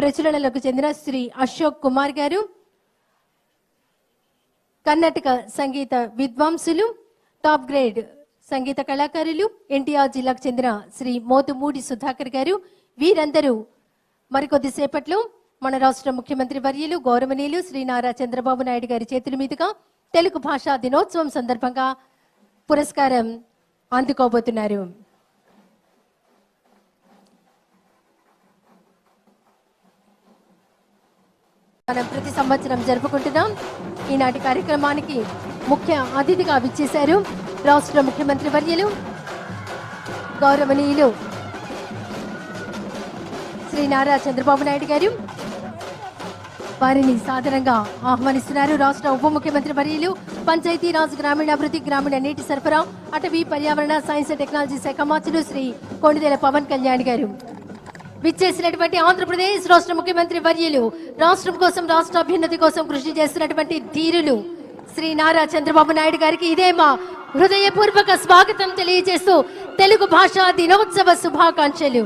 ప్రచురణలకు చెందిన శ్రీ అశోక్ కుమార్ గారు కర్ణాటక సంగీత విద్వాంసులు టాప్ గ్రేడ్ సంగీత కళాకారులు ఎన్టీఆర్ జిల్లాకు చెందిన శ్రీ మోతుమూడి సుధాకర్ గారు వీరందరూ మరికొద్దిసేపట్లో మన రాష్ట్ర ముఖ్యమంత్రి వర్యులు గౌరవనీయులు శ్రీ నారా చంద్రబాబు నాయుడు గారి చేతుల మీదుగా తెలుగు భాషా దినోత్సవం సందర్భంగా పురస్కారం అందుకోబోతున్నారు. మనం ప్రతి సంవత్సరం జరుపుకుంటున్నాం. ఈనాటి కార్యక్రమానికి ముఖ్య అతిథిగా విచ్చేశారు రాష్ట్ర ముఖ్యమంత్రి వర్యులు గౌరవనీయులు శ్రీ నారా చంద్రబాబు నాయుడు గారు. వారిని సాధారణంగా ఆహ్వానిస్తున్నారు రాష్ట్ర ఉప ముఖ్యమంత్రి వర్యులు పంచాయతీరాజ్ గ్రామీణాభివృద్ధి గ్రామీణ నీటి సరఫరా అటవీ పర్యావరణ సైన్స్ అండ్ టెక్నాలజీ శాఖ మంత్రులు శ్రీ కొండదేల పవన్ కళ్యాణ్ గారు. విచ్చేసినటువంటి ఆంధ్రప్రదేశ్ రాష్ట్ర ముఖ్యమంత్రి వర్యులు రాష్ట్రం కోసం రాష్ట్ర అభ్యున్నతి కోసం కృషి చేస్తున్నటువంటి ధీరులు శ్రీ నారా చంద్రబాబు నాయుడు గారికి ఇదే మా హృదయపూర్వక స్వాగతం తెలియజేస్తూ తెలుగు భాషా దినోత్సవ శుభాకాంక్షలు.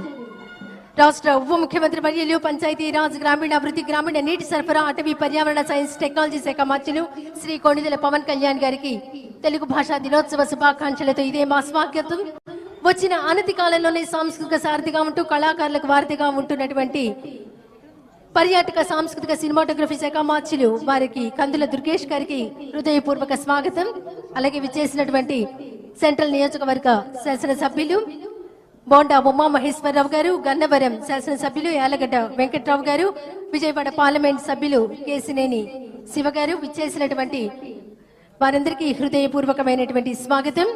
రాష్ట్ర ఉప ముఖ్యమంత్రి వర్యులు పంచాయతీ రాజ్ గ్రామీణాభివృద్ధి గ్రామీణ నీటి సరఫరా అటవీ పర్యావరణ సైన్స్ టెక్నాలజీ శాఖ మంత్రులు శ్రీ కొణిదెల పవన్ కళ్యాణ్ గారికి తెలుగు భాషా దినోత్సవ శుభాకాంక్షలతో ఇదే మా స్వాగతం. వచ్చిన అనతి కాలంలోనే సాంస్కృతిక సారథిగా ఉంటూ కళాకారులకు వారధిగా ఉంటున్నటువంటి పర్యాటక సాంస్కృతిక సినిమాటోగ్రఫీ శాఖ మార్చులు వారికి కందుల దుర్గేష్ గారికి హృదయపూర్వక స్వాగతం. అలాగే విచ్చేసినటువంటి సెంట్రల్ నియోజకవర్గ శాసనసభ్యులు బోండా ఉమా మహేశ్వరరావు గారు గన్నవరం శాసనసభ్యులు యాలగడ్డ వెంకట్రావు గారు విజయవాడ పార్లమెంట్ సభ్యులు కేసినేని శివ గారు విచ్చేసినటువంటి వారందరికీ హృదయపూర్వకమైనటువంటి స్వాగతం.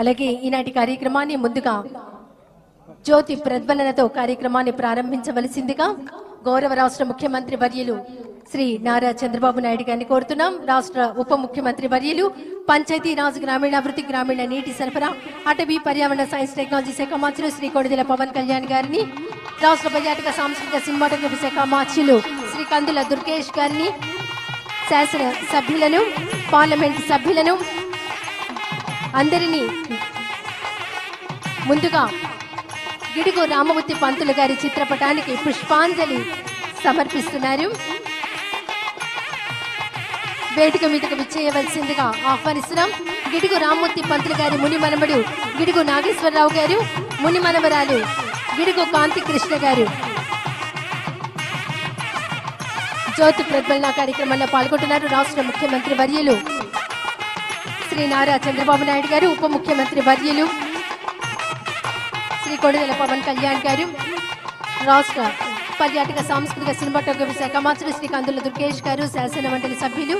అలాగే ఈనాటి కార్యక్రమాన్ని ముందుగా జ్యోతి ప్రజ్వలనతో కార్యక్రమాన్ని ప్రారంభించవలసిందిగా గౌరవ రాష్ట్ర ముఖ్యమంత్రి వర్యులు శ్రీ నారా చంద్రబాబు నాయుడు గారిని కోరుతున్నాం. రాష్ట్ర ఉప ముఖ్యమంత్రి వర్యులు పంచాయతీరాజ్ గ్రామీణాభివృద్ధి గ్రామీణ నీటి సరఫరా అటవీ పర్యావరణ సైన్స్ టెక్నాలజీ శాఖ మంత్రులు శ్రీ కొడిదెల పవన్ కళ్యాణ్ గారిని రాష్ట్ర పర్యాటక సాంస్కృతిక సినిమాటోగ్రఫీ శాఖ మార్చులు శ్రీ కందుల దుర్గేష్ గారిని శాసన సభ్యులను పార్లమెంట్ సభ్యులను అందరినీ ముందుగా గిడుగు రామమూర్తి పంతులు గారి చిత్రపటానికి పుష్పాంజలి సమర్పిస్తున్నారు. వేదిక మీదకు విచ్చేయవలసిందిగా ఆహ్వానిస్తున్నాం. గిడుగు రామమూర్తి పంతులు గారి ముని మనమడు గిడుగు నాగేశ్వరరావు గారు ముని మనవరాలు గిడుగు కాంతి కృష్ణ గారు. జ్యోతి ప్రజ్వలన కార్యక్రమంలో పాల్గొంటున్నారు. రాష్ట్ర ముఖ్యమంత్రి వర్యులు శ్రీ నారా చంద్రబాబు నాయుడు గారు ఉప ముఖ్యమంత్రి వర్యులు శ్రీ కొడుదల పవన్ కళ్యాణ్ గారు రాష్ట్ర పర్యాటక సాంస్కృతిక సినిమాటోగ్రఫీ శాఖ మంత్రులు శ్రీ కందుల దుర్గేష్ గారు శాసన మండలి సభ్యులు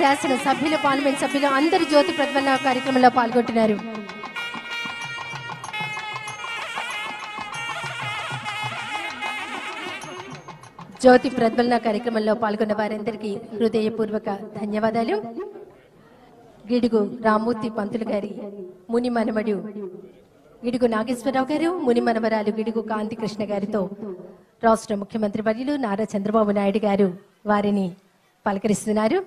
శాసన సభ్యులు పార్లమెంట్ సభ్యులు అందరు జ్యోతి ప్రజ్వలన కార్యక్రమంలో పాల్గొంటున్నారు. జ్యోతి ప్రజ్వలన కార్యక్రమంలో పాల్గొన్న వారందరికీ హృదయపూర్వక ధన్యవాదాలు. గిడుగు రామూర్తి పంతులు గారి ముని మనమడు. గిడుగు నాగేశ్వరరావు గారు ముని మనమరాలు గిడుగు కాంతి కృష్ణ గారితో రాష్ట్ర ముఖ్యమంత్రి వర్యులు నారా చంద్రబాబు నాయుడు గారు వారిని పలకరిస్తున్నారు.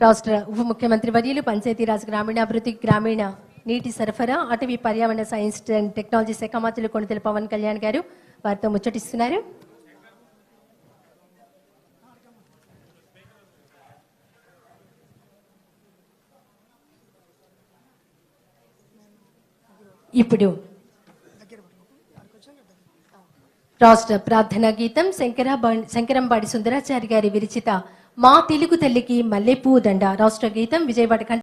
రాష్ట్ర ఉప ముఖ్యమంత్రి వర్యులు పంచాయతీరాజ్ గ్రామీణాభివృద్ధి గ్రామీణ నీటి సరఫరా అటవీ పర్యావరణ సైన్స్ అండ్ టెక్నాలజీ శాఖ మంత్రులు కొణితెల పవన్ కళ్యాణ్ గారు వారితో ముచ్చటిస్తున్నారు. ఇప్పుడు రాష్ట్ర ప్రార్థనా గీతం శంకరాబా శంకరంబాడి సుందరాచారి గారి విరచిత మా తెలుగు తల్లికి మల్లెపూ దండ. రాష్ట్ర గీతం విజయవాడ